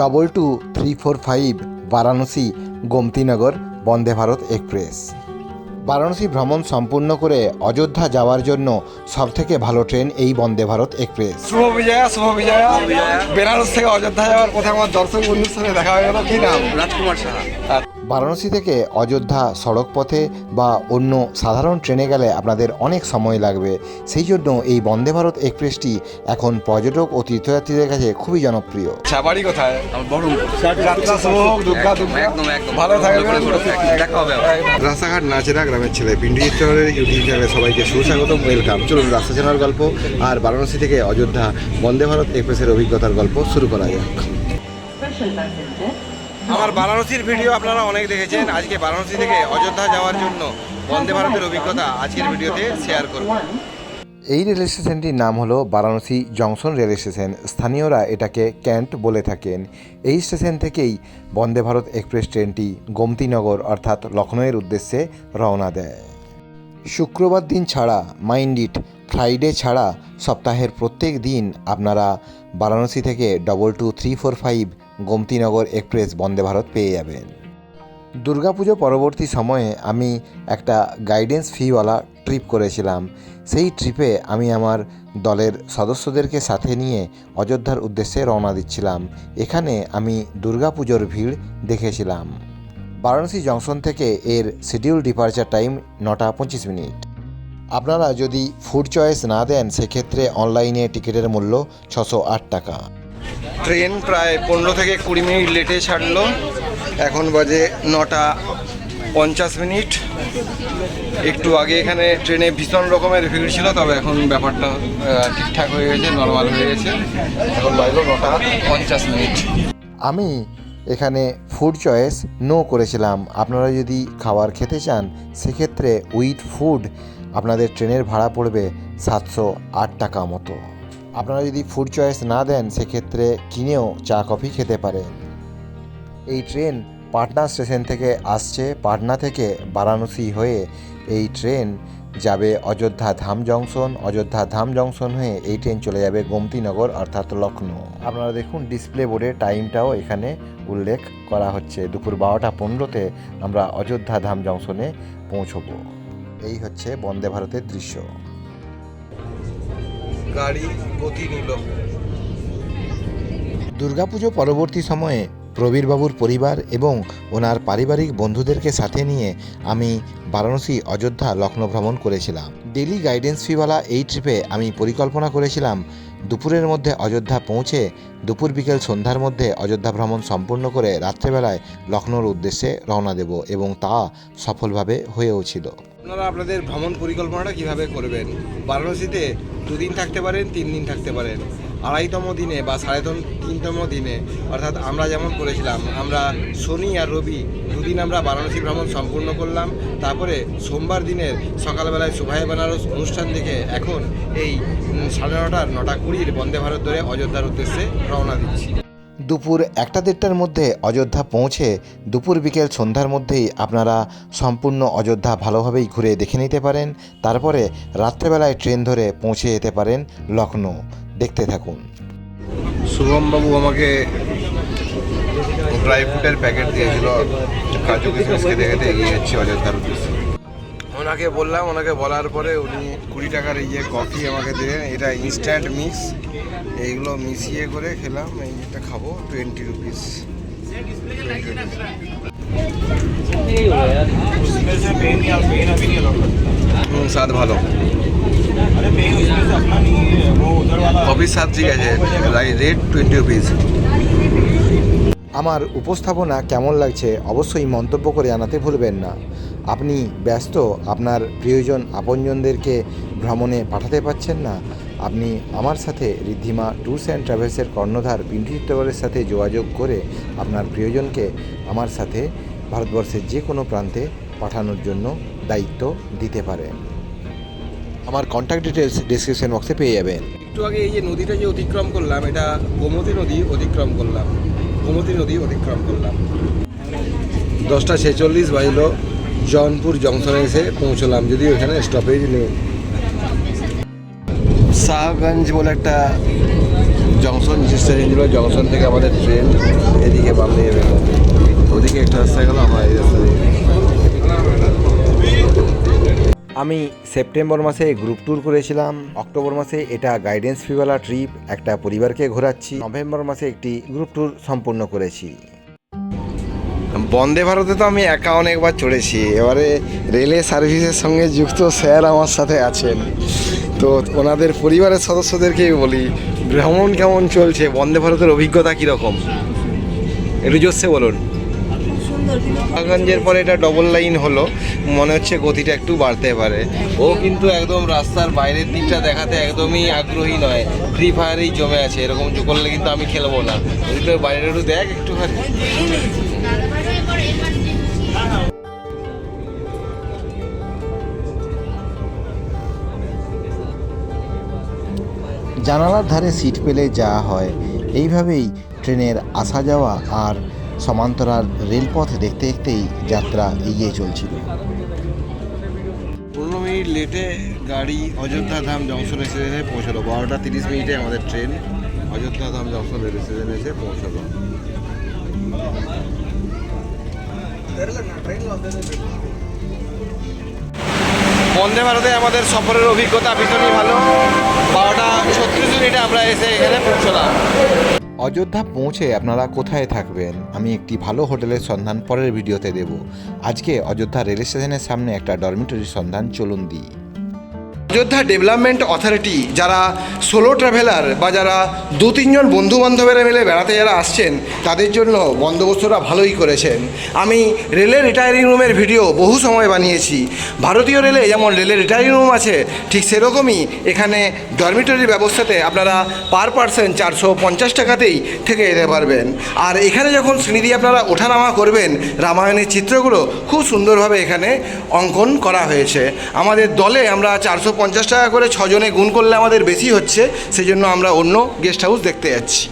Double two three four five Varanasi Gomtinagar Vande Bharat express Varanasi ভ্রমণ সম্পূর্ণ করে অযোধ্যা যাওয়ার জন্য সবথেকে ভালো ট্রেন এই বন্দে ভারত এক্সপ্রেস শুভ বিজয়া শুভ বিজয়া। বেনারস থেকে অযোধ্যা যাওয়ার পথে আমার দর্শক বন্ধুর সাথে দেখা হয়ে গেল। কি নাম? রাজকুমার সাহা। বারাণসী থেকে অযোধ্যা সড়ক পথে বা অন্য সাধারণ ট্রেনে গেলে আপনাদের অনেক সময় লাগবে। সেই জন্য এই বন্দে ভারত এক্সপ্রেসটি এখন পর্যটক ও তীর্থযাত্রীদের কাছে খুবই জনপ্রিয়। সাবাড়ি কোথায়। রাস্তাঘাট নাচেরা গ্রামের ছেলে পিন্ডি চিত্রের ইউটিউব চ্যানেলে সবাইকে সুস্বাগতম ওয়েলকাম। চলুন রাস্তা চেনার গল্প আর বারাণসী থেকে অযোধ্যা বন্দে ভারত এক্সপ্রেসের অভিজ্ঞতার গল্প শুরু করা যাক। আমার বারাণসীর ভিডিও আপনারা অনেক দেখেছেন। আজকে বারাণসী থেকে অযোধ্যা যাওয়ার জন্য বন্দে ভারতের অভিজ্ঞতা আজকের ভিডিওতে শেয়ার করব। এই রেল স্টেশনটির নাম হলো বারাণসী জংশন রেল স্টেশন। স্থানীয়রা এটাকে ক্যান্ট বলে থাকেন। এই স্টেশন থেকেই বন্দে ভারত এক্সপ্রেস ট্রেনটি গোমতীনগর অর্থাৎ লখনৌয়ের উদ্দেশ্যে রওনা দেয়। শুক্রবার দিন ছাড়া মাইন্ড ইট ফ্রাইডে ছাড়া সপ্তাহের প্রত্যেক দিন আপনারা বারাণসী থেকে double two three four five Gomtinagar express Vande Bharat পেয়ে যাবেন। দুর্গাপুজো পরবর্তী সময়ে আমি একটা গাইডেন্স ফিওয়ালা ট্রিপ করেছিলাম। সেই ট্রিপে আমি আমার দলের সদস্যদেরকে সাথে নিয়ে অযোধ্যার উদ্দেশ্যে রওনা দিচ্ছিলাম। এখানে আমি দুর্গাপুজোর ভিড় দেখেছিলাম। বারাণসী জংশন থেকে এর শিডিউল ডিপার্চার টাইম নটা পঁচিশ মিনিট। আপনারা যদি ফুড চয়েস না দেন, সেক্ষেত্রে অনলাইনে টিকিটের মূল্য ছশো আট টাকা। ট্রেন প্রায় পনেরো থেকে কুড়ি মিনিট লেটে ছাড়লো। এখন বাজে নটা পঞ্চাশ মিনিট। একটু আগে এখানে ট্রেনে ভীষণ রকমের ভিড় ছিল, তবে এখন ব্যাপারটা ঠিকঠাক হয়ে গেছে, নর্মাল হয়ে গেছে। এখন বাজলো নটা পঞ্চাশ মিনিট। আমি এখানে ফুড চয়েস নো করেছিলাম। আপনারা যদি খাবার খেতে চান, সেক্ষেত্রে উইথ ফুড আপনাদের ট্রেনের ভাড়া পড়বে সাতশো আট টাকা মতো। আপনারা যদি ফুড চয়েস না দেন, সেক্ষেত্রে কিনেও চা, কফি খেতে পারেন। এই ট্রেন পাটনা স্টেশন থেকে আসছে। পাটনা থেকে বারাণসী হয়ে এই ট্রেন যাবে অযোধ্যা ধাম জংশন অযোধ্যা ধাম জংশন হয়ে এই ট্রেন চলে যাবে গোমতীনগর, অর্থাৎ লখনৌ আপনারা দেখুন ডিসপ্লে বোর্ডে টাইমটাও এখানে উল্লেখ করা হচ্ছে। দুপুর বারোটা পনেরোতে আমরা অযোধ্যা ধাম জংশনে পৌঁছবো। এই হচ্ছে বন্দে ভারতের দৃশ্য। গাড়ি গতি নিল। দুর্গাপুজো পরবর্তী সময়ে প্রবীরবাবুর পরিবার এবং ওনার পারিবারিক বন্ধুদেরকে সাথে নিয়ে আমি বারাণসী, অযোধ্যা লখনৌ ভ্রমণ করেছিলাম। ডেলি গাইডেন্স ফিওয়ালা এই ট্রিপে আমি পরিকল্পনা করেছিলাম, দুপুরের মধ্যে অযোধ্যা পৌঁছে দুপুর বিকেল সন্ধ্যার মধ্যে অযোধ্যা ভ্রমণ সম্পূর্ণ করে রাত্রেবেলায় লখনৌর উদ্দেশ্যে রওনা দেব এবং তা সফলভাবে হয়েও ছিল। আপনারা আপনাদের ভ্রমণ পরিকল্পনাটা কীভাবে করবেন? বারাণসীতে দুদিন থাকতে পারেন, তিন দিন থাকতে পারেন। আড়াইতম দিনে বা সাড়ে তিন তিনতম দিনে, অর্থাৎ আমরা যেমন করেছিলাম, আমরা শনি আর রবি দুদিন আমরা বারাণসী ভ্রমণ সম্পূর্ণ করলাম। তারপরে সোমবার দিনের সকালবেলায় শোভায় বেনারস অনুষ্ঠান দেখে এখন এই সাড়ে নটার নটা কুড়ির বন্দে ভারত ধরে অযোধ্যার উদ্দেশ্যে রওনা দিচ্ছি। দুপুর একটা দেড়টার মধ্যে অযোধ্যা পৌঁছে দুপুর বিকেল সন্ধ্যার মধ্যেই আপনারা সম্পূর্ণ অযোধ্যা ভালোভাবেই ঘুরে দেখে নিতে পারেন। তারপরে রাত্রেবেলায় ট্রেন ধরে পৌঁছে যেতে পারেন লখনৌ দেখতে থাকুন। শুভমবাবু আমাকে ড্রাই ফ্রুটের প্যাকেট দিয়েছিল। কাজু কিশমিশকে দেখে এগিয়ে যাচ্ছি অযোধ্যার উদ্দেশ্যে। ওনাকে বললাম, ওনাকে বলার পরে উনি কুড়ি টাকার এই যে কফি আমাকে দিলেন, এটা ইনস্ট্যান্ট মিক্স এইগুলো মিশিয়ে করে খেলাম, এই এটা খাব টোয়েন্টি রুপিস স্বাদ ভালো। কফির স্বাদ ঠিক আছে রেট টোয়েন্টি রুপিস আমার উপস্থাপনা কেমন লাগছে অবশ্যই মন্তব্য করে জানাতে ভুলবেন না। আপনি ব্যস্ত, আপনার প্রিয়জন আপনজনদেরকে ভ্রমণে পাঠাতে পারছেন না। আপনি আমার সাথে ঋদ্ধিমা ট্যুরস অ্যান্ড ট্রাভেলসের কর্ণধার পিন্টু সাথে যোগাযোগ করে আপনার প্রিয়জনকে আমার সাথে ভারতবর্ষের যে কোনো প্রান্তে পাঠানোর জন্য দায়িত্ব দিতে পারেন আমার কন্ট্যাক্ট ডিটেলস ডিসক্রিপশন বক্সে পেয়ে যাবেন। একটু আগে এই যে নদীটা যে অতিক্রম করলাম, এটা গোমতী নদী অতিক্রম করলাম। গোমতী নদী অতিক্রম করলাম। দশটা ছেচল্লিশ বাজলো। জৌনপুর জংশনে এসে পৌঁছলাম, যদিও এখানে স্টপেজ নেই। শাহগঞ্জ বলে একটা জংশন ছিল জংশন থেকে আমাদের ট্রেন এদিকে বাম দিয়ে বেরোলো ওদিকে একটা রাস্তা গেল, আমরা এই রাস্তা আমি সেপ্টেম্বর মাসে গ্রুপ ট্যুর করেছিলাম। অক্টোবর মাসে এটা গাইডেন্স ফিওয়ালা ট্রিপ একটা পরিবারকে ঘোরাচ্ছি। নভেম্বর মাসে একটি গ্রুপ ট্যুর সম্পূর্ণ করেছি। বন্দে ভারতে তো আমি একা অনেকবার চড়েছি। এবারে রেলে সার্ভিসের সঙ্গে যুক্ত স্যার আমার সাথে আছেন। তো ওনাদের পরিবারের সদস্যদেরকেই বলি, ভ্রমণ কেমন চলছে? বন্দে ভারতের অভিজ্ঞতা কীরকম? একটু জোরসে বলুন। পরে এটা ডবল লাইন হলো। মনে হচ্ছে গতিটা একটু বাড়তে পারে। ও কিন্তু একদম রাস্তার বাইরের দিকটা দেখাতে একদমই আগ্রহী নয়। ফ্রি ফায়ারেই জমে আছে। এরকম করলে কিন্তু আমি খেলব না। ওদিকে বাইরে একটু দেখ একটুখানি। জানালার ধারে সিট পেলে যা হয়, এইভাবেই ট্রেনের আসা যাওয়া আর সমান্তরাল রেলপথ দেখতে দেখতেই যাত্রা এগিয়ে চলছিল। পনেরো মিনিট লেটে গাড়ি অযোধ্যা ধাম জংশন স্টেশনে পৌঁছলো। বারোটা তিরিশ মিনিটে আমাদের train Ayodhya Dham junction rail স্টেশনে এসে পৌঁছলো। বন্দে ভারতে আমাদের সফরের অভিজ্ঞতা ভীষণই ভালো। বারোটা ছত্রিশ মিনিটে আমরা এসে এখানে পৌঁছলাম। অযোধ্যা পৌঁছে আপনারা কোথায় থাকবেন আমি একটি ভালো হোটেলের সন্ধান পরের ভিডিওতে দেব। আজকে অযোধ্যা রেল স্টেশনের সামনে একটা ডরমিটরির সন্ধান চলুন দিই। অযোধ্যা ডেভেলপমেন্ট অথরিটি, যারা সোলো ট্রাভেলার বা যারা দু তিনজন বন্ধু বান্ধবেরা মিলে বেড়াতে যারা আসছেন, তাদের জন্য বন্দোবস্তটা ভালোই করেছেন। আমি রেলের রিটায়ারিং রুমের ভিডিও বহু সময় বানিয়েছি। ভারতীয় রেলে যেমন রেলের রিটায়ারিং রুম আছে, ঠিক সেরকমই এখানে ডরমিটরির ব্যবস্থাতে আপনারা পার পার্সন চারশো পঞ্চাশ টাকাতেই থেকে যেতে পারবেন। আর এখানে যখন সিঁড়ি দিয়ে আপনারা ওঠানামা করবেন, রামায়ণের চিত্রগুলো খুব সুন্দরভাবে এখানে অঙ্কন করা হয়েছে। আমাদের দলে আমরা চারশো পঞ্চাশ টাকা করে ছজনে গুণ করলে আমাদের বেশি হচ্ছে সেই জন্য আমরা অন্য গেস্ট হাউস দেখতে যাচ্ছি।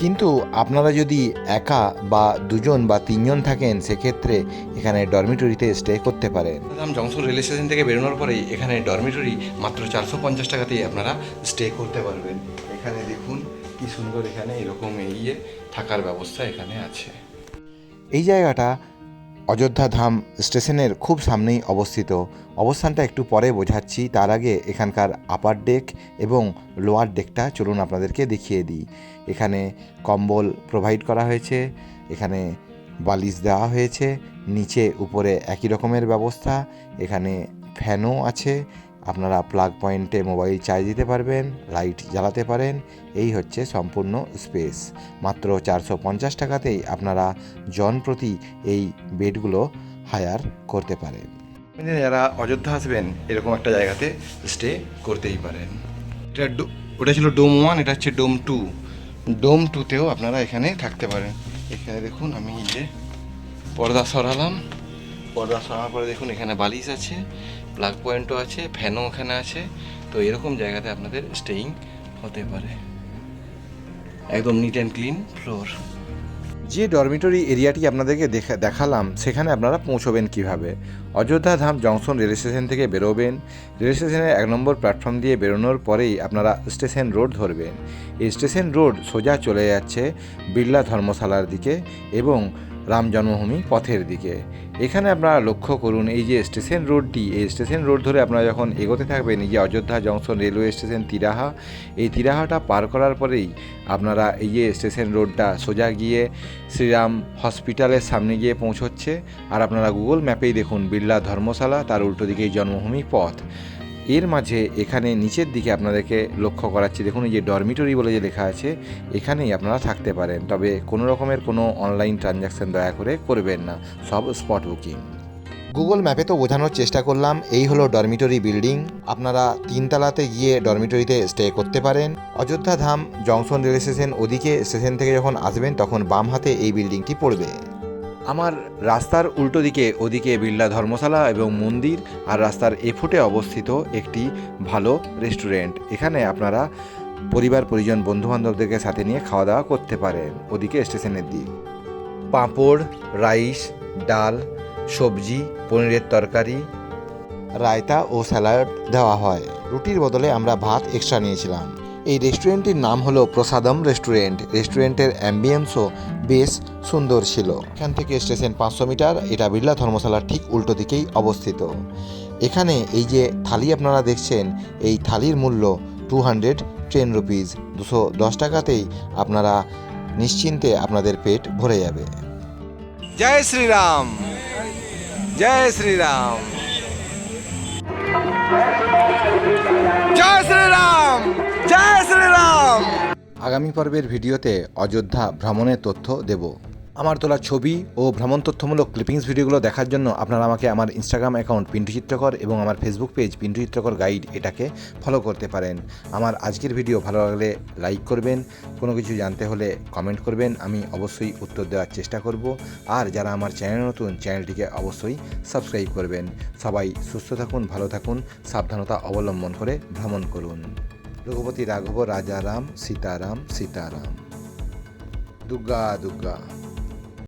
কিন্তু আপনারা যদি একা বা দুজন বা তিনজন থাকেন সেক্ষেত্রে এখানে ডরমিটরিতে স্টে করতে পারেন। জংশন রেল স্টেশন থেকে বেরোনোর পরেই এখানে ডরমিটরি মাত্র চারশো পঞ্চাশ টাকাতেই আপনারা স্টে করতে পারবেন। এখানে দেখুন কি সুন্দর এখানে এরকম এগিয়ে থাকার ব্যবস্থা এখানে আছে। এই জায়গাটা অযোধ্যা ধাম স্টেশনের খুব সামনেই অবস্থিত। অবস্থানটা একটু পরে বোঝাচ্ছি, তার আগে এখানকার আপার ডেক এবং লোয়ার ডেকটা চলুন আপনাদেরকে দেখিয়ে দিই। এখানে কম্বল প্রোভাইড করা হয়েছে, এখানে বালিশ দেওয়া হয়েছে, নিচে উপরে একই রকমের ব্যবস্থা, এখানে ফ্যানও আছে আপনারা প্লাগ পয়েন্টে মোবাইল চার্জ দিতে পারবেন লাইট জ্বালাতে পারেন, এই হচ্ছে সম্পূর্ণ স্পেস মাত্র চারশো পঞ্চাশ টাকাতেই আপনারা জন প্রতি এই বেডগুলো হায়ার করতে পারেন। যারা অযোধ্যা আসবেন, এরকম একটা জায়গাতে স্টে করতেই পারেন। এটা ওটা ছিল ডোম ওয়ান এটা হচ্ছে ডোম টু ডোম টুতেও আপনারা এখানে থাকতে পারেন। এখানে দেখুন আমি যে পর্দা সরালাম। পর্দা সরানোর পরে দেখুন এখানে বালিশ আছে। প্লাগ পয়েন্টও আছে, ফ্যানও ওখানে আছে, তো এরকম জায়গাতে আপনাদের স্টেইং হতে পারে। একদম নিট অ্যান্ড ক্লিন ফ্লোর যে ডরমিটরি এরিয়াটি আপনাদেরকে দেখা, দেখালাম, সেখানে আপনারা পৌঁছবেন কীভাবে? Ayodhya Dham junction rail station থেকে বেরোবেন। রেল স্টেশনের এক নম্বর প্ল্যাটফর্ম দিয়ে বেরোনোর পরেই আপনারা স্টেশন রোড ধরবেন। এই স্টেশন রোড সোজা চলে যাচ্ছে বিড়লা ধর্মশালার দিকে এবং রাম জন্মভূমি পথের দিকে। এখানে আপনারা লক্ষ্য করুন, এই যে স্টেশন রোডটি, এই স্টেশন রোড ধরে আপনারা যখন এগোতে থাকবেন, এই যে অযোধ্যা জংশন রেলওয়ে স্টেশন তিরাহা, এই তিরাহাটা পার করার পরেই আপনারা এই যে স্টেশন রোডটা সোজা গিয়ে শ্রীরাম হসপিটালের সামনে গিয়ে পৌঁছচ্ছে। আর আপনারা গুগল ম্যাপেই দেখুন, বিড়লা ধর্মশালা, তার উল্টো দিকেই জন্মভূমি পথ। এর মাঝে এখানে নিচের দিকে আপনাদেরকে লক্ষ্য করাচ্ছি, দেখুন এই যে ডরমিটরি বলে যে লেখা আছে, এখানেই আপনারা থাকতে পারেন। তবে কোনো রকমের কোনো অনলাইন ট্রানজ্যাকশন দয়া করে করবেন না, সব স্পট বুকিং গুগল ম্যাপে তো বোঝানোর চেষ্টা করলাম, এই হলো ডরমিটরি বিল্ডিং আপনারা তিনতলাতে গিয়ে ডরমিটরিতে স্টে করতে পারেন। Ayodhya Dham junction rail station ওদিকে স্টেশন থেকে যখন আসবেন, তখন বাম হাতে এই বিল্ডিংটি পড়বে। আমার রাস্তার উল্টো দিকে ওদিকে বিড়লা ধর্মশালা এবং মন্দির আর রাস্তার এফুটে অবস্থিত একটি ভালো রেস্টুরেন্ট। এখানে আপনারা পরিবার, পরিজন, বন্ধুবান্ধবদেরকে সাথে নিয়ে খাওয়া দাওয়া করতে পারেন ওদিকে স্টেশনের দিক। পাঁপড়, রাইস, ডাল, সবজি, পনিরের তরকারি, রায়তা ও স্যালাড দেওয়া হয়। রুটির বদলে আমরা ভাত এক্সট্রা নিয়েছিলাম। এই রেস্টুরেন্টটির নাম হলো প্রসাদম রেস্টুরেন্ট রেস্টুরেন্টের অ্যাম্বিয়েন্সও বেশ সুন্দর ছিল। এখান থেকে স্টেশন পাঁচশো মিটার, এটা বিড়লা ধর্মশালার ঠিক উল্টো দিকেই অবস্থিত। এখানে এই যে থালি আপনারা দেখছেন, এই থালির মূল্য টু হান্ড্রেড টেন রুপিস দুশো দশ টাকাতেই আপনারা নিশ্চিন্তে আপনাদের পেট ভরে যাবে। জয় শ্রীরাম! জয় শ্রীরাম! জয় শ্রীরাম! আগামী পর্বের ভিডিওতে অযোধ্যা ভ্রমণের তথ্য দেব। আমার তোলা ছবি ও ভ্রমণ তথ্যমূলক ক্লিপিংস ভিডিওগুলো দেখার জন্য আপনারা আমাকে আমার ইনস্টাগ্রাম অ্যাকাউন্ট পিন্টু চিত্রকর এবং আমার ফেসবুক পেজ পিন্টু চিত্রকর গাইড এটাকে ফলো করতে পারেন। আমার আজকের ভিডিও ভালো লাগলে লাইক করবেন, কোনো কিছু জানতে হলে কমেন্ট করবেন, আমি অবশ্যই উত্তর দেওয়ার চেষ্টা করব। আর যারা আমার চ্যানেল নতুন, চ্যানেলটিকে অবশ্যই সাবস্ক্রাইব করবেন। সবাই সুস্থ থাকুন, ভালো থাকুন, সাবধানতা অবলম্বন করে ভ্রমণ করুন। রঘুপতি রাঘব রাজারাম সীতারাম সীতারাম। দুর্গা দুর্গা।